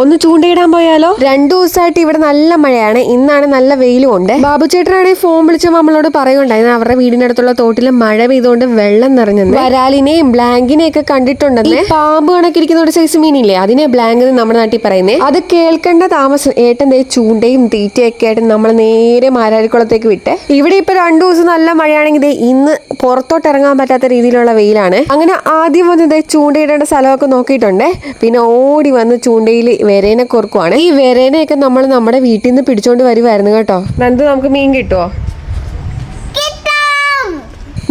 ഒന്ന് ചൂണ്ടയിടാൻ പോയാലോ? രണ്ടു ദിവസമായിട്ട് ഇവിടെ നല്ല മഴയാണ്. ഇന്നാണ് നല്ല വെയിലും ഉണ്ട്. ബാബു ചേട്ടനാണെങ്കിൽ ഫോൺ വിളിച്ച് നമ്മളോട് പറയുണ്ടായിരുന്നു അവരുടെ വീടിനടുത്തുള്ള തോട്ടിൽ മഴ പെയ്തുകൊണ്ട് വെള്ളം നിറഞ്ഞത് വരാലിനെയും ബ്ലാങ്കിനെയും ഒക്കെ കണ്ടിട്ടുണ്ടെന്ന് പാമ്പ് കണക്കിരിക്കുന്ന ഒരു സൈസ് മീനില്ലേ? അതിനെ ബ്ലാങ്ക് എന്ന് നമ്മുടെ നാട്ടിൽ പറയുന്നേ. അത് കേൾക്കേണ്ട താമസം. ഏട്ടൻ ദേ ചൂണ്ടയും തീറ്റയൊക്കെ ആയിട്ട് നമ്മൾ നേരെ മാരാരിക്കുളത്തേക്ക് വിട്ട്. ഇവിടെ ഇപ്പൊ രണ്ടു ദിവസം നല്ല മഴയാണെങ്കിൽ ദേ ഇന്ന് പുറത്തോട്ട് ഇറങ്ങാൻ പറ്റാത്ത രീതിയിലുള്ള വെയിലാണ്. അങ്ങനെ ആദ്യം വന്ന് ദേ ചൂണ്ടയിടേണ്ട സ്ഥലമൊക്കെ നോക്കിയിട്ടുണ്ട്. പിന്നെ ഓടി വന്ന് ചൂണ്ടയിൽ വെരേനെ കൊറുക്കുവാണ് ഈ വേരേനെയൊക്കെ നമ്മൾ നമ്മുടെ വീട്ടിൽ നിന്ന് പിടിച്ചോണ്ട് വരുമായിരുന്നു കേട്ടോ. നന്ദു നമുക്ക് മീൻ കിട്ടുമോ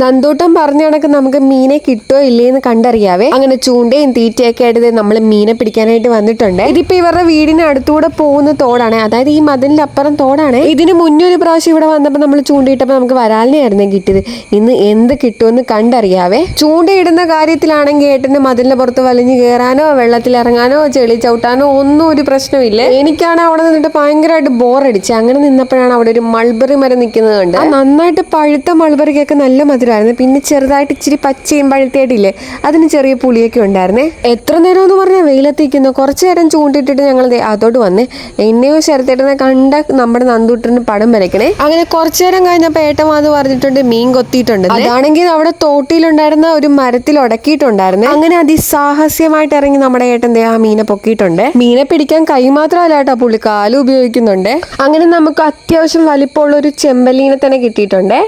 നന്ദൂട്ടം പറഞ്ഞ കണക്ക് നമുക്ക് മീനെ കിട്ടോ ഇല്ലേന്ന് കണ്ടറിയാവേ. അങ്ങനെ ചൂണ്ടയും തീറ്റയൊക്കെ ആയിട്ട് നമ്മൾ മീനെ പിടിക്കാനായിട്ട് വന്നിട്ടുണ്ട്. ഇതിപ്പോ ഇവരുടെ വീടിന് അടുത്തൂടെ പോകുന്ന തോടാണ്. അതായത് ഈ മതിലിന്റെ അപ്പുറം തോടാണ്. ഇതിന് മുന്നൊരു പ്രാവശ്യം ഇവിടെ വന്നപ്പോൾ നമ്മൾ ചൂണ്ടയിട്ടപ്പോൾ നമുക്ക് വരാലിനെയായിരുന്നു കിട്ടിയത്. ഇന്ന് എന്ത് കിട്ടുമെന്ന് കണ്ടറിയാവേ. ചൂണ്ടയിടുന്ന കാര്യത്തിലാണെങ്കിൽ ഏട്ടന് മതിലിന്റെ പുറത്ത് വലിഞ്ഞു കയറാനോ വെള്ളത്തിൽ ഇറങ്ങാനോ ചെളി ചവിട്ടാനോ ഒന്നും ഒരു പ്രശ്നമില്ല എനിക്കാണ് അവിടെ നിന്നിട്ട് ഭയങ്കരമായിട്ട് ബോറടിച്ച് അങ്ങനെ നിന്നപ്പോഴാണ് അവിടെ ഒരു മൾബറി മരം നിൽക്കുന്നത് കണ്ട് നന്നായിട്ട് പഴുത്ത മൾബറിക്കൊക്കെ നല്ല മധുരമായിരുന്നു പിന്നെ ചെറുതായിട്ട് ഇച്ചിരി പച്ചയും പഴുത്തേട്ടില്ലേ അതിന് ചെറിയ പുളിയൊക്കെ ഉണ്ടായിരുന്നേ. എത്ര നേരം എന്ന് പറഞ്ഞാൽ വെയിലെത്തിക്കുന്നു കുറച്ചു നേരം ചൂണ്ടിട്ടിട്ട് ഞങ്ങൾ അതോട്ട് വന്നേ. എന്നെയോ ശരത്തേട്ടനെ കണ്ട നമ്മുടെ നന്ദൂട്ടന് പടം വരയ്ക്കണേ. അങ്ങനെ കുറച്ചു നേരം കഴിഞ്ഞപ്പോൾ ഏട്ടൻ അത് പറഞ്ഞിട്ടുണ്ട് മീൻ കൊത്തിയിട്ടുണ്ട് അതാണെങ്കിൽ അവിടെ തോട്ടിയിലുണ്ടായിരുന്ന ഒരു മരത്തിൽ ഉടക്കിയിട്ടുണ്ടായിരുന്നു. അങ്ങനെ അതിസാഹസ്യമായിട്ട് ഇറങ്ങി നമ്മുടെ ഏട്ടൻ ദേ ആ മീനെ പൊക്കിയിട്ടുണ്ട്. മീനെ പിടിക്കാൻ കൈ മാത്രമല്ല കേട്ടോ പുള്ളി കാലും ഉപയോഗിക്കുന്നുണ്ട്. അങ്ങനെ നമുക്ക് അത്യാവശ്യം വലിപ്പമുള്ള ഒരു ചെമ്പലീനെ തന്നെ കിട്ടിയിട്ടുണ്ട്.